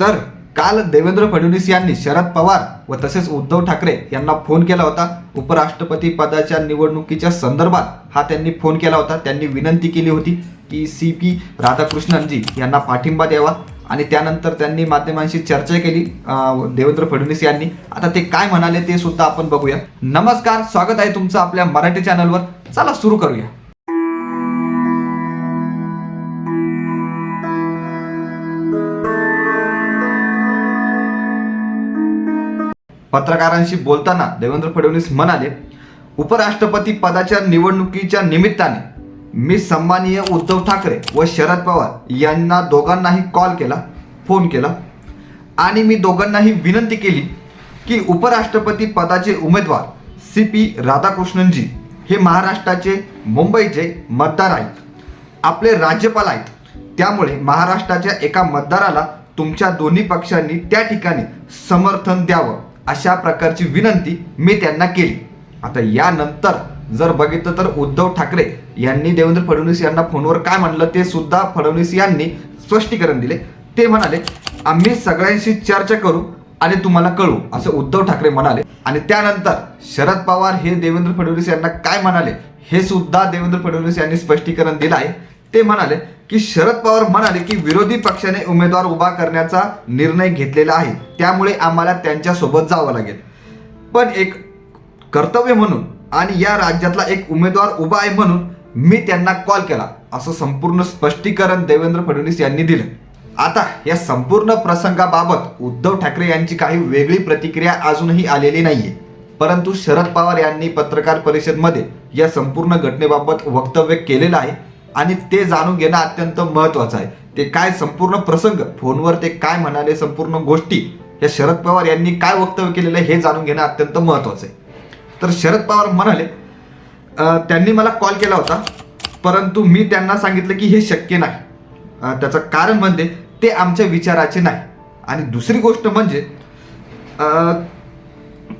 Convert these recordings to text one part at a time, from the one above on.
तर काल देवेंद्र फडणवीस यांनी शरद पवार व तसेच उद्धव ठाकरे यांना फोन केला होता. उपराष्ट्रपती पदाच्या निवडणुकीच्या संदर्भात हा त्यांनी फोन केला होता. त्यांनी विनंती केली होती की सी पी राधाकृष्णनजी यांना पाठिंबा द्यावा. आणि त्यानंतर त्यांनी माध्यमांशी चर्चा केली देवेंद्र फडणवीस यांनी. आता ते काय म्हणाले ते सुद्धा आपण बघूया. नमस्कार स्वागत आहे तुमचं आपल्या मराठी चॅनलवर चला सुरू करूया. पत्रकारांशी बोलताना देवेंद्र फडणवीस म्हणाले उपराष्ट्रपती पदाच्या निवडणुकीच्या निमित्ताने मी सन्माननीय उद्धव ठाकरे व शरद पवार यांना दोघांनाही कॉल केला फोन केला आणि मी दोघांनाही विनंती केली की उपराष्ट्रपती पदाचे उमेदवार सी पी राधाकृष्णनजी हे महाराष्ट्राचे मुंबईचे मतदार आहेत. आपले राज्यपाल आहेत. त्यामुळे महाराष्ट्राच्या एका मतदाराला तुमच्या दोन्ही पक्षांनी त्या ठिकाणी समर्थन द्यावं. अशा प्रकारची विनंती मी त्यांना केली. आता यानंतर जर बघितलं तर उद्धव ठाकरे यांनी देवेंद्र फडणवीस यांना फोनवर काय म्हणलं ते सुद्धा फडणवीस यांनी स्पष्टीकरण दिले. ते म्हणाले आम्ही सगळ्यांशी चर्चा करू आणि तुम्हाला कळू असं उद्धव ठाकरे म्हणाले. आणि त्यानंतर शरद पवार हे देवेंद्र फडणवीस यांना काय म्हणाले हे सुद्धा देवेंद्र फडणवीस यांनी स्पष्टीकरण दिलं आहे. ते म्हणाले की शरद पवार म्हणाले की विरोधी पक्षाने उमेदवार उभा करण्याचा निर्णय घेतलेला आहे. त्यामुळे आम्हाला त्यांच्यासोबत जावं लागेल. पण एक कर्तव्य म्हणून आणि या राज्यातला एक उमेदवार उभा आहे म्हणून मी त्यांना कॉल केला. असं संपूर्ण स्पष्टीकरण देवेंद्र फडणवीस यांनी दिलं. आता या संपूर्ण प्रसंगाबाबत उद्धव ठाकरे यांची काही वेगळी प्रतिक्रिया अजूनही आलेली नाहीये. परंतु शरद पवार यांनी पत्रकार परिषदमध्ये या संपूर्ण घटनेबाबत वक्तव्य केलेलं आहे. आणि ते जाणून घेणं अत्यंत महत्वाचं आहे. ते काय संपूर्ण प्रसंग फोनवर ते काय म्हणाले संपूर्ण गोष्टी या शरद पवार यांनी काय वक्तव्य केलेलं आहे हे जाणून घेणं अत्यंत महत्वाचं आहे. तर शरद पवार म्हणाले त्यांनी मला कॉल केला होता परंतु मी त्यांना सांगितलं की हे शक्य नाही. त्याचं कारण म्हणजे ते आमच्या विचाराचे नाही. आणि दुसरी गोष्ट म्हणजे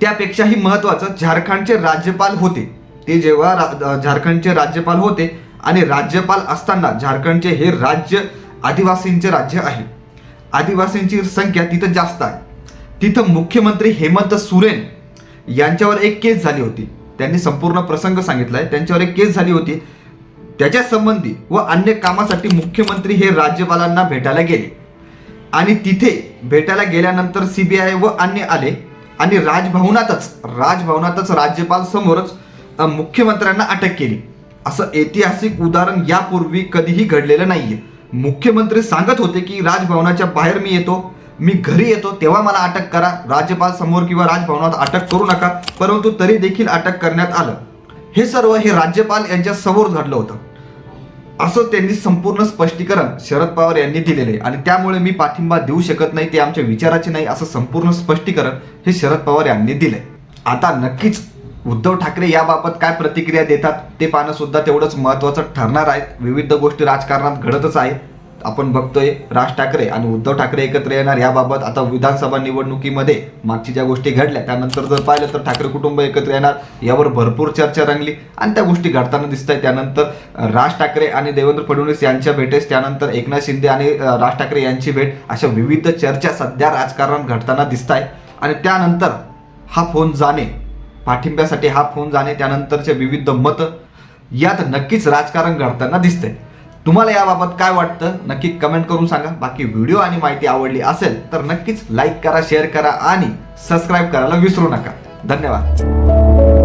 त्यापेक्षाही महत्त्वाचं झारखंडचे राज्यपाल होते. ते जेव्हा रा- झारखंडचे राज्यपाल होते आणि राज्यपाल असताना झारखंडचे हे राज्य आदिवासींचे राज्य आहे. आदिवासींची संख्या तिथं जास्त आहे. तिथं मुख्यमंत्री हेमंत सोरेन यांच्यावर एक केस झाली होती. त्यांनी संपूर्ण प्रसंग सांगितला आहे त्यांच्यावर एक केस झाली होती. त्याच्या संबंधी व अन्य कामासाठी मुख्यमंत्री हे राज्यपालांना भेटायला गेले. आणि तिथे भेटायला गेल्यानंतर सी बी आय व अन्य आले. आणि राजभवनातच राजभवनातच राज्यपाल समोरच मुख्यमंत्र्यांना अटक केली. असं ऐतिहासिक उदाहरण यापूर्वी कधीही घडलेलं नाहीये. मुख्यमंत्री सांगत होते की राजभवनाच्या बाहेर मी येतो मी घरी येतो तेव्हा मला अटक करा. राज्यपाल समोर किंवा राजभवनात अटक करू नका परंतु तरी देखील अटक करण्यात आलं. हे सर्व हे राज्यपाल यांच्या समोर घडलं होतं. असं त्यांनी संपूर्ण स्पष्टीकरण शरद पवार यांनी दिलेले आहे. आणि त्यामुळे मी पाठिंबा देऊ शकत नाही ते आमच्या विचाराचे नाही असं संपूर्ण स्पष्टीकरण हे शरद पवार यांनी दिलंय. आता नक्कीच उद्धव ठाकरे याबाबत काय प्रतिक्रिया देतात ते पाहणं सुद्धा तेवढंच महत्त्वाचं ठरणार आहे. विविध गोष्टी राजकारणात घडतच आहेत. आपण बघतोय राज ठाकरे आणि उद्धव ठाकरे एकत्र येणार याबाबत आता विधानसभा निवडणुकीमध्ये मागची ज्या गोष्टी घडल्या त्यानंतर जर पाहिलं तर ठाकरे कुटुंब एकत्र येणार यावर भरपूर चर्चा रंगली आणि त्या गोष्टी घडताना दिसत आहे त्यानंतर राज ठाकरे आणि देवेंद्र फडणवीस यांच्या भेटेस त्यानंतर एकनाथ शिंदे आणि राज ठाकरे यांची भेट अशा विविध चर्चा सध्या राजकारणात घडताना दिसत आहे आणि त्यानंतर हा फोन जाणे पाठिंब्यासाठी हा फोन जाणे त्यानंतरचे विविध मतं यात नक्कीच राजकारण घडताना दिसते तुम्हाला याबाबत काय वाटतं? नक्की कमेंट करून सांगा. बाकी व्हिडिओ आणि माहिती आवडली असेल तर नक्कीच लाईक करा शेअर करा आणि सबस्क्राईब करायला विसरू नका. धन्यवाद.